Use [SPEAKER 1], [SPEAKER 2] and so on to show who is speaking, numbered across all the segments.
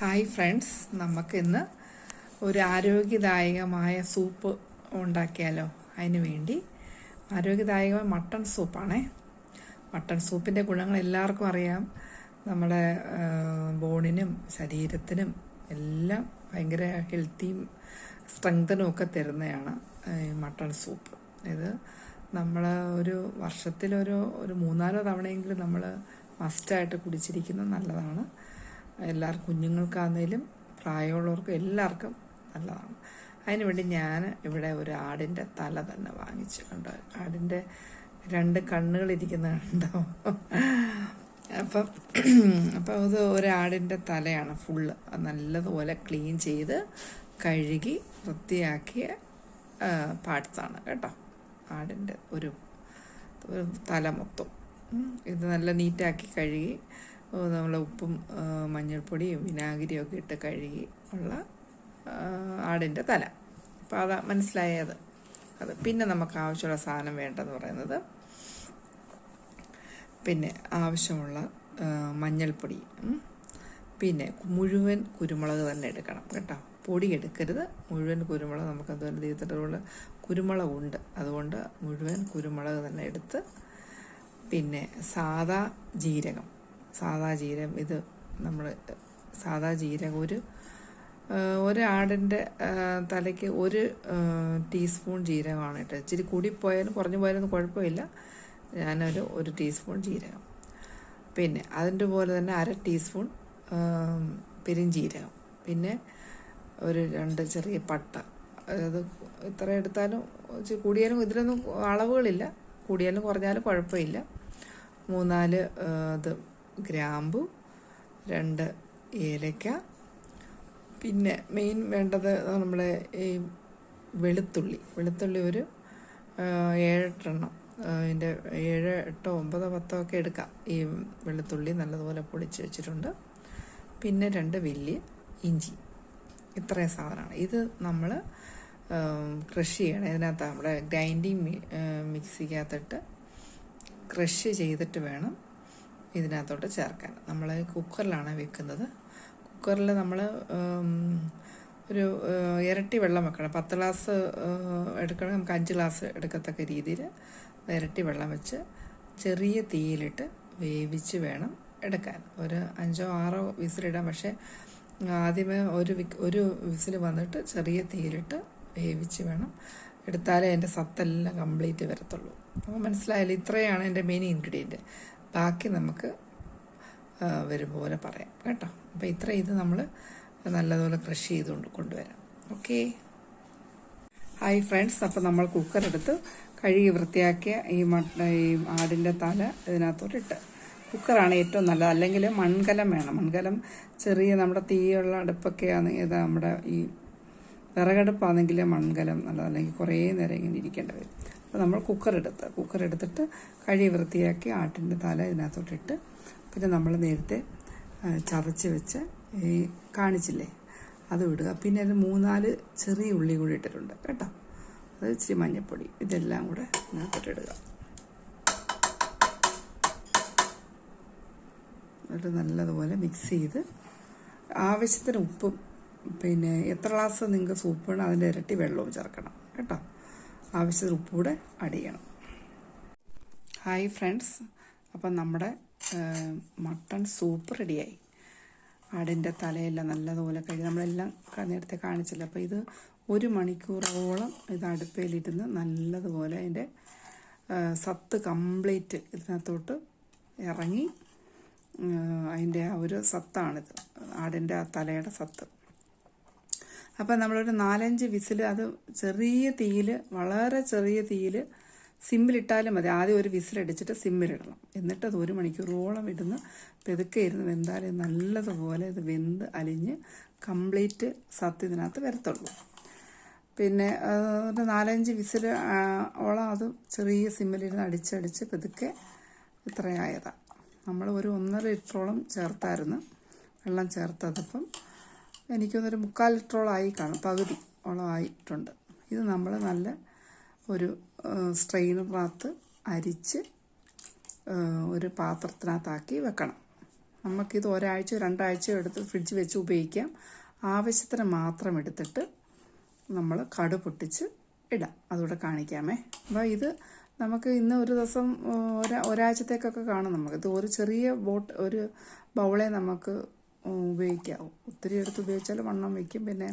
[SPEAKER 1] Hi friends നമുക്കിന്ന് ഒരു ആരോഗ്യദായകമായ soup ഉണ്ടാക്കിയാലോ? അതിന് വേണ്ടി ആരോഗ്യദായകമായ മട്ടൺ സൂപ്പാണേ. മട്ടൺ സൂപ്പിന്റെ ഗുണങ്ങൾ എല്ലാവർക്കും അറിയാം. നമ്മുടെ ബോണിനും ശരീരത്തിനും എല്ലാം ഭയങ്കര ഹെൽത്തിയും സ്ട്രെങ്തനും ഒക്കെ തരുന്നതാണ് മട്ടൺ സൂപ്പ്. ഇത് നമ്മൾ ഒരു വർഷത്തിലൊരു ഒരു മൂന്നാലോ തവണയെങ്കിലും നമ്മൾ മസ്റ്റായിട്ട് കുടിച്ചിരിക്കുന്നത് നല്ലതാണ്. എല്ലാവർക്കും കുഞ്ഞുങ്ങൾക്കാണെങ്കിലും പ്രായമുള്ളവർക്കും എല്ലാവർക്കും നല്ലതാണ്. അതിനുവേണ്ടി ഞാൻ ഇവിടെ ഒരു ആടിന്റെ തല തന്നെ വാങ്ങിച്ചിട്ടുണ്ട് ആടിന്റെ രണ്ട് കണ്ണുകൾ ഇരിക്കുന്ന കണ്ടോ. അപ്പം അപ്പം അത് ഒരാടിന്റെ തലയാണ് ഫുള്ള് നല്ലതുപോലെ ക്ലീൻ ചെയ്ത് കഴുകി വൃത്തിയാക്കിയ പാർട്സാണ് കേട്ടോ. ആടിന്റെ ഒരു തല മൊത്തം. ഇത് നല്ല നീറ്റാക്കി കഴുകി നമ്മൾ ഉപ്പും മഞ്ഞൾപ്പൊടിയും വിനാഗിരിയും ഒക്കെ ഇട്ട് കഴുകി ഉള്ള ആടിന്റെ തല. അപ്പോൾ അതാ മനസ്സിലായത്. അത് പിന്നെ നമുക്ക് ആവശ്യമുള്ള സാധനം വേണ്ടതെന്ന് പറയുന്നത് പിന്നെ ആവശ്യമുള്ള മഞ്ഞൾപ്പൊടി. പിന്നെ മുഴുവൻ കുരുമുളക് തന്നെ എടുക്കണം കേട്ടോ. പൊടി എടുക്കരുത്. മുഴുവൻ കുരുമുളക് നമുക്ക് അതുപോലെ കുരുമുളക് ഉണ്ട്. അതുകൊണ്ട് മുഴുവൻ കുരുമുളക് തന്നെ എടുത്ത് പിന്നെ സാദാ ജീരകം. സാദാ ജീരകം. ഇത് നമ്മൾ സാദാ ജീരകം. ഒരു ആ, ഒരു ആടിന്റെ ആ, തലയ്ക്ക് ഒരു ടീസ്പൂൺ ജീരകമാണ് ഇട്ടത്. ഇച്ചിരി കൂടിപ്പോയാലും കുറഞ്ഞു പോയാലൊന്നും കുഴപ്പമില്ല. ഞാനൊരു ഒരു ടീസ്പൂൺ ജീരകം. പിന്നെ അതിന്റെ പോലെ തന്നെ അര ടീസ്പൂൺ പെരിഞ്ചീരകം പിന്നെ ഒരു രണ്ട് ചെറിയ പട്ട. അത് ഇത്ര എടുത്താലും കൂടിയാലും ഇതിലൊന്നും അളവുകളില്ല. കൂടിയാലും കുറഞ്ഞാലും കുഴപ്പമില്ല. മൂന്നാൽ ഇത് ഗ്രാമ്പു രണ്ട് ഏലക്ക. പിന്നെ മെയിൻ വേണ്ടത് നമ്മുടെ ഈ വെളുത്തുള്ളി. വെളുത്തുള്ളി ഒരു ഏഴെട്ടെണ്ണം. അതിന്റെ ഏഴ് എട്ടോ ഒമ്പതോ പത്തോ ഒക്കെ എടുക്കാം. ഈ വെളുത്തുള്ളി നല്ലതുപോലെ പൊടിച്ച് വെച്ചിട്ടുണ്ട്. പിന്നെ രണ്ട് വലിയ ഇഞ്ചി. ഇത്രയും സാധനമാണ്. ഇത് നമ്മൾ ക്രഷ് ചെയ്യണം. ഇതിനകത്ത് നമ്മുടെ ഗ്രൈൻഡിങ് മിക്സിക്കകത്തിട്ട് ക്രഷ് ചെയ്തിട്ട് വേണം ഇതിനകത്തോട്ട് ചേർക്കാൻ. നമ്മൾ കുക്കറിലാണ് വെക്കുന്നത്. കുക്കറിൽ നമ്മൾ ഒരു ഇരട്ടി വെള്ളം വെക്കണം. പത്ത് ഗ്ലാസ് എടുക്കണം നമുക്ക് അഞ്ച് ഗ്ലാസ് എടുക്കത്തക്ക രീതിയിൽ ഇരട്ടി വെള്ളം വെച്ച് ചെറിയ തീയിലിട്ട് വേവിച്ച് വേണം എടുക്കാൻ. ഒരു അഞ്ചോ ആറോ വിസിലിടാം. പക്ഷേ ആദ്യമേ ഒരു വി ഒരു വിസിൽ വന്നിട്ട് ചെറിയ തീയിലിട്ട് വേവിച്ച് വേണം എടുത്താലേ എന്റെ സത്തെല്ലാം കംപ്ലീറ്റ് വരത്തുള്ളൂ. അപ്പോൾ മനസ്സിലായാലും ഇത്രയാണ് എന്റെ മെയിൻ ഇൻഗ്രീഡിയന്റ്. ബാക്കി നമുക്ക് വരുമ്പോലെ വരും പോലെ പറയാം. കേട്ടോ? അപ്പോൾ ഇത്ര ഇത് നമ്മൾ നല്ലതുപോലെ ക്രഷ് ചെയ്തുകൊണ്ട് കൊണ്ടുവരാം. ഓക്കേ ഹായ് ഫ്രണ്ട്സ് അപ്പോൾ നമ്മൾ കുക്കർ എടുത്ത് കഴുകി വൃത്തിയാക്കിയ ഈ മട്ട ഈ ആടിന്റെ തല ഇതിനകത്തോട്ട് ഇട്ട്. കുക്കറാണ് ഏറ്റവും നല്ലത്. അല്ലെങ്കിൽ മൺകലം വേണം. മൺകലം ചെറിയ നമ്മുടെ തീയുള്ള അടുപ്പൊക്കെ ആണെങ്കിൽ ഇത് നമ്മുടെ ഈ വിറകടുപ്പാണെങ്കിൽ മൺകലം നല്ലത്. അല്ലെങ്കിൽ കുറേ നേരം ഇങ്ങനെ ഇരിക്കേണ്ടി വരും. അപ്പോൾ നമ്മൾ കുക്കർ കുക്കറെടുത്തിട്ട് കഴി വൃത്തിയാക്കി ആട്ടിന്റെ തല ഇതിനകത്തോട്ടിട്ട് പിന്നെ നമ്മൾ നേരത്തെ ചതച്ച് വെച്ച് ഈ കാണിച്ചില്ലേ അത് വിടുക പിന്നെ അത് മൂന്നാൽ ചെറിയ ഉള്ളി കൂടി ഇട്ടിട്ടുണ്ട് കേട്ടോ. അത് ഇച്ചിരി മഞ്ഞൾപ്പൊടി ഇതെല്ലാം കൂടെ ഇതിനകത്തോട്ടിടുക എന്നിട്ട് നല്ലതുപോലെ മിക്സ് ചെയ്ത് ആവശ്യത്തിന് ഉപ്പും പിന്നെ എത്ര ഗ്ലാസ് നിങ്ങൾക്ക് സൂപ്പ് വേണം അതിന്റെ ഇരട്ടി വെള്ളവും ചേർക്കണം കേട്ടോ. ആവശ്യത്തിന് ഉപ്പ് കൂടെ ആഡ് ചെയ്യണം ഹായ് ഫ്രണ്ട്സ്. അപ്പം നമ്മുടെ മട്ടൺ സൂപ്പ് റെഡിയായി. ആടിന്റെ തലയെല്ലാം നല്ലതുപോലെ കഴുകി നമ്മളെല്ലാം നേരത്തെ കാണിച്ചില്ല. അപ്പോൾ ഇത് ഒരു മണിക്കൂറോളം ഇത് അടുപ്പയിലിരുന്ന് നല്ലതുപോലെ അതിന്റെ സത്ത് കംപ്ലീറ്റ് ഇതിനകത്തോട്ട് ഇറങ്ങി അതിന്റെ ആ ഒരു സത്താണിത്. ആടിന്റെ ആ തലയുടെ സത്ത്. അപ്പം നമ്മളൊരു നാലഞ്ച് വിസിൽ അത് ചെറിയ തീയിൽ വളരെ ചെറിയ തീയിൽ സിമ്മിലിട്ടാലും മതി. ആദ്യം ഒരു വിസിലടിച്ചിട്ട് സിമ്മിലിടണം എന്നിട്ട് അത് ഒരു മണിക്കൂറോളം ഇടുന്ന് പെതുക്കെ ഇരുന്ന് വെന്താലേ നല്ലതുപോലെ ഇത് വെന്ത് അലിഞ്ഞ് കംപ്ലീറ്റ് സത്യ ഇതിനകത്ത് വരത്തുള്ളൂ. പിന്നെ ഒരു നാലഞ്ച് വിസിൽ ഓളം അത് ചെറിയ സിമ്മിലിരുന്ന് അടിച്ചടിച്ച് പെതുക്കെ ഇത്രയായതാണ് നമ്മൾ ഒരു ഒന്നര ലിറ്ററോളം ചേർത്തായിരുന്നു. വെള്ളം ചേർത്തതിപ്പം എനിക്കൊന്നൊരു മുക്കാൽ ലിറ്ററോളമായി കാണും. പകുതി ഓളമായിട്ടുണ്ട് ഇത് നമ്മൾ നല്ല ഒരു സ്ട്രെയിനറിനകത്ത് അരിച്ച് ഒരു പാത്രത്തിനകത്താക്കി വെക്കണം.
[SPEAKER 2] നമുക്കിത് ഒരാഴ്ച രണ്ടാഴ്ച എടുത്ത് ഫ്രിഡ്ജ് വെച്ച് ഉപയോഗിക്കാം. ആവശ്യത്തിന് മാത്രം എടുത്തിട്ട് നമ്മൾ കടു പൊട്ടിച്ച് ഇടാം. അതുകൂടെ കാണിക്കാമേ. അപ്പോൾ ഇത് നമുക്ക് ഇന്ന് ഒരു ദിവസം ഒരാഴ്ചത്തേക്കൊക്കെ കാണും നമുക്ക്. ഇത് ഒരു ചെറിയ ബോട്ട് ഒരു ബൗളെ നമുക്ക് ഉപയോഗിക്കാവും ഒത്തിരി എടുത്ത് ഉപയോഗിച്ചാൽ വണ്ണം വയ്ക്കും. പിന്നെ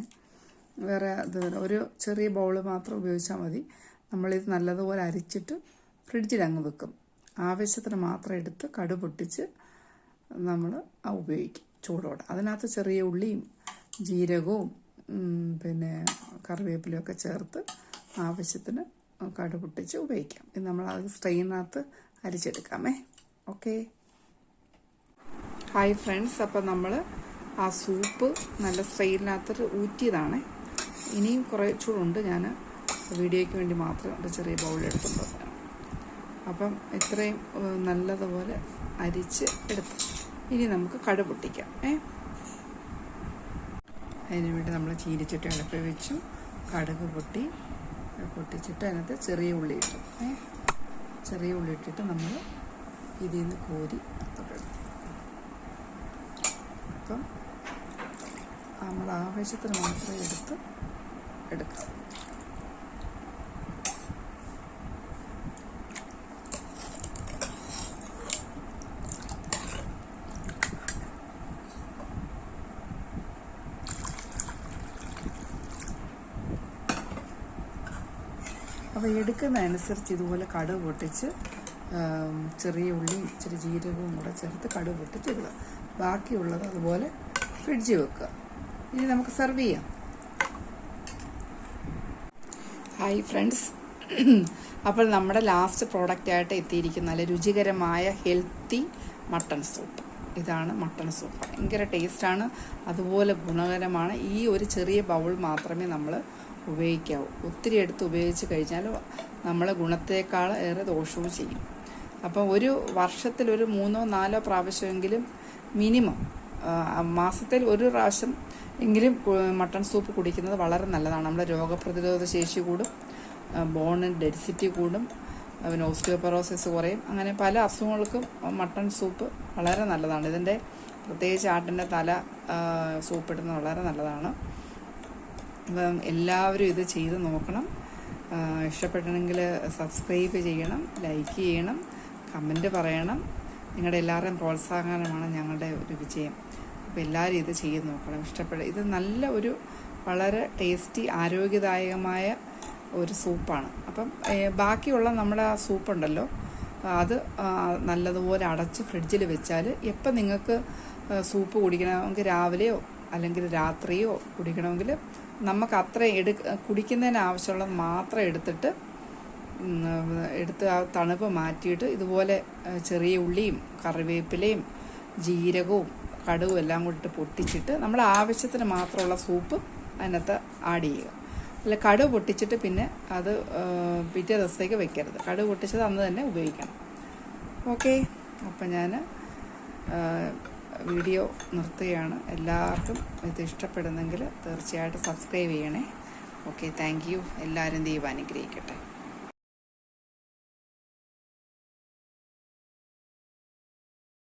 [SPEAKER 2] വേറെ ഇത് ഒരു ചെറിയ ബൗൾ മാത്രം ഉപയോഗിച്ചാൽ മതി. നമ്മളിത് നല്ലതുപോലെ അരിച്ചിട്ട് ഫ്രിഡ്ജിൽ അങ്ങ് വെക്കും. ആവശ്യത്തിന് മാത്രം എടുത്ത് കടു പൊട്ടിച്ച് നമ്മൾ ഉപയോഗിക്കും ചൂടോടെ. അതിനകത്ത് ചെറിയ ഉള്ളിയും ജീരകവും പിന്നെ കറിവേപ്പിലും ഒക്കെ ചേർത്ത് ആവശ്യത്തിന് കടുപൊട്ടിച്ച് ഉപയോഗിക്കാം. ഇത് നമ്മൾ അത് സ്ട്രെയിനകത്ത് അരിച്ചെടുക്കാമേ. ഓക്കേ ഹായ് ഫ്രണ്ട്സ് അപ്പോൾ നമ്മൾ ആ സൂപ്പ് നല്ല സ്ട്രെയിനകത്ത് ഊറ്റിയതാണ്. ഇനിയും കുറേ ചൂടുണ്ട്. ഞാൻ വീഡിയോയ്ക്ക് വേണ്ടി മാത്രം ഒരു ചെറിയ ബൗൾ അപ്പം ഇത്രയും നല്ലതുപോലെ അരിച്ച് എടുത്തു. ഇനി നമുക്ക് കടുപൊട്ടിക്കാം ഏ? അതിന് വേണ്ടി നമ്മൾ ചീരിച്ചിട്ട് അടുപ്പിൽ വെച്ചു. കടുക് പൊട്ടി പൊട്ടിച്ചിട്ട് അതിനകത്ത് ചെറിയ ഉള്ളി ഇട്ടു ഏ? ചെറിയ ഉള്ളി ഇട്ടിട്ട് നമ്മൾ ഇതിൽ നിന്ന് കോരി അപ്പം നമ്മൾ ആവശ്യത്തിന് മാത്രമേ എടുത്ത് എടുക്കാം. അപ്പോൾ എടുക്കുന്നതനുസരിച്ച് ഇതുപോലെ കടുക് പൊട്ടിച്ച് ചെറിയ ഉള്ളി ഇച്ചിരി ജീരകവും കൂടെ ചേർത്ത് കടുക് പൊട്ടിച്ച് ഇടുക. ബാക്കിയുള്ളത് അതുപോലെ ഫ്രിഡ്ജിൽ വെക്കുക. ഇനി നമുക്ക് സെർവ് ചെയ്യാം. Hi friends. അപ്പോൾ നമ്മുടെ ലാസ്റ്റ് പ്രോഡക്റ്റ് ആയിട്ട് എത്തിയിരിക്കുന്ന നല്ല രുചികരമായ ഹെൽത്തി മട്ടൺ സൂപ്പ്. ഇതാണ് മട്ടൺ സൂപ്പ്. ഭയങ്കര ടേസ്റ്റാണ് അതുപോലെ ഗുണകരമാണ്. ഈ ഒരു ചെറിയ ബൗൾ മാത്രമേ നമ്മൾ ഉപയോഗിക്കാവൂ. ഒത്തിരി എടുത്ത് ഉപയോഗിച്ച് കഴിഞ്ഞാൽ നമ്മളെ ഗുണത്തേക്കാൾ ഏറെ ദോഷവും ചെയ്യും. അപ്പോൾ ഒരു വർഷത്തിൽ ഒരു മൂന്നോ നാലോ പ്രാവശ്യമെങ്കിലും മിനിമം. മാസത്തിൽ ഒരു പ്രാവശ്യം എങ്കിലും മട്ടൺ സൂപ്പ് കുടിക്കുന്നത് വളരെ നല്ലതാണ്. നമ്മുടെ രോഗപ്രതിരോധ ശേഷി കൂടും ബോണിന് ഡെൻസിറ്റി കൂടും പിന്നെ ഓസ്റ്റിയോപൊറോസിസ് കുറയും. അങ്ങനെ പല അസുഖങ്ങൾക്കും മട്ടൺ സൂപ്പ് വളരെ നല്ലതാണ്. ഇതിന്റെ പ്രത്യേകിച്ച് ആട്ടിന്റെ തല സൂപ്പ് ഇടുന്നത് വളരെ നല്ലതാണ്. അപ്പം എല്ലാവരും ഇത് ചെയ്ത് നോക്കണം. ഇഷ്ടപ്പെട്ടെങ്കിൽ സബ്സ്ക്രൈബ് ചെയ്യണം ലൈക്ക് ചെയ്യണം കമന്റ് പറയണം. നിങ്ങളുടെ എല്ലാവരുടെയും പ്രോത്സാഹനമാണ് ഞങ്ങളുടെ ഒരു വിജയം. അപ്പോൾ എല്ലാവരും ഇത് ചെയ്ത് നോക്കണം ഇഷ്ടപ്പെടുക ഇത് നല്ല ഒരു വളരെ ടേസ്റ്റി ആരോഗ്യദായകമായ ഒരു സൂപ്പാണ്. അപ്പം ബാക്കിയുള്ള നമ്മുടെ ആ സൂപ്പുണ്ടല്ലോ അത് നല്ലതുപോലെ അടച്ച് ഫ്രിഡ്ജിൽ വെച്ചാൽ എപ്പം നിങ്ങൾക്ക് സൂപ്പ് കുടിക്കണമെങ്കിൽ രാവിലെയോ അല്ലെങ്കിൽ രാത്രിയോ കുടിക്കണമെങ്കിൽ നമുക്ക് അത്ര എടു കുടിക്കുന്നതിന് ആവശ്യമുള്ളത് മാത്രം എടുത്തിട്ട് എടുത്ത് ആ തണുപ്പ് മാറ്റിയിട്ട് ഇതുപോലെ ചെറിയ ഉള്ളിയും കറിവേപ്പിലയും ജീരകവും കടുവും എല്ലാം കൂടിയിട്ട് പൊട്ടിച്ചിട്ട് നമ്മൾ ആവശ്യത്തിന് മാത്രമുള്ള സൂപ്പ് അതിനകത്ത് ആഡ് ചെയ്യുക. അല്ല കടുവ് പൊട്ടിച്ചിട്ട് പിന്നെ അത് പിറ്റേ ദിവസത്തേക്ക് വെക്കരുത്. കടുവ് പൊട്ടിച്ചത് അന്ന് തന്നെ ഉപയോഗിക്കണം. ഓക്കെ? അപ്പം ഞാൻ വീഡിയോ നിർത്തുകയാണ്. എല്ലാവർക്കും ഇത് ഇഷ്ടപ്പെടുന്നെങ്കിൽ തീർച്ചയായിട്ടും സബ്സ്ക്രൈബ് ചെയ്യണേ. ഓക്കെ താങ്ക് യു എല്ലാവരും ദൈവം അനുഗ്രഹിക്കട്ടെ.